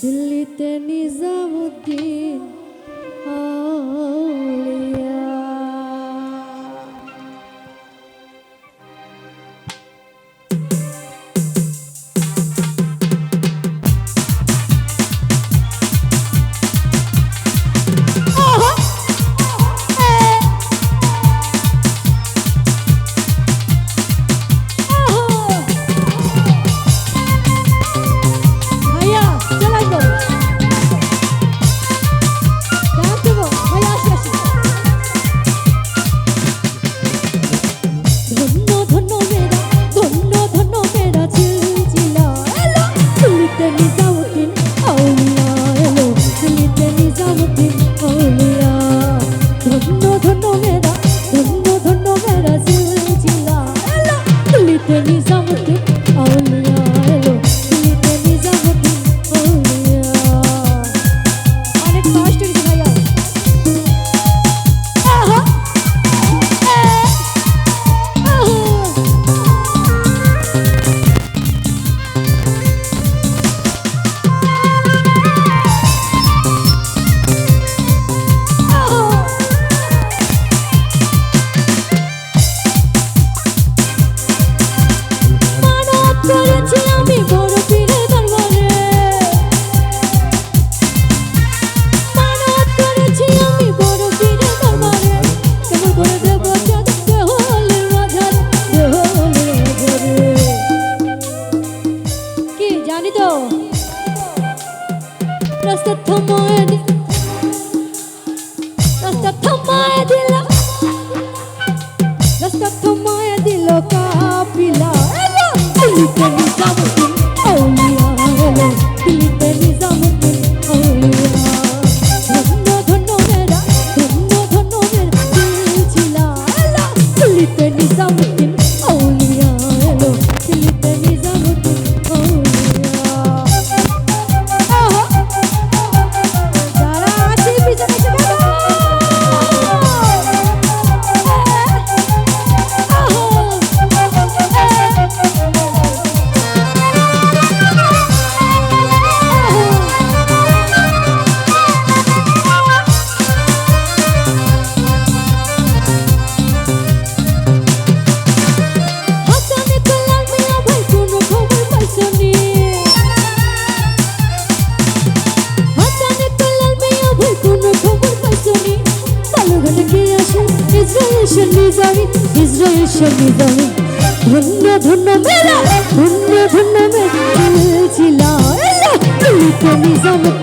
দিল্লিতে নিজামুদ্দিন Feliz. পারবি তো। রাস্তা থামায় রাস্তা থামায় দিল। রাস্তা থামায় দিল কাপিলা। এগিয়ে আসে ইসরায়েল সন্নিধানে ইসরায়েল সন্নিধানে ধন্য ধন্য মেলা ধন্য ধন্য মেলা তুমি তো নিজামে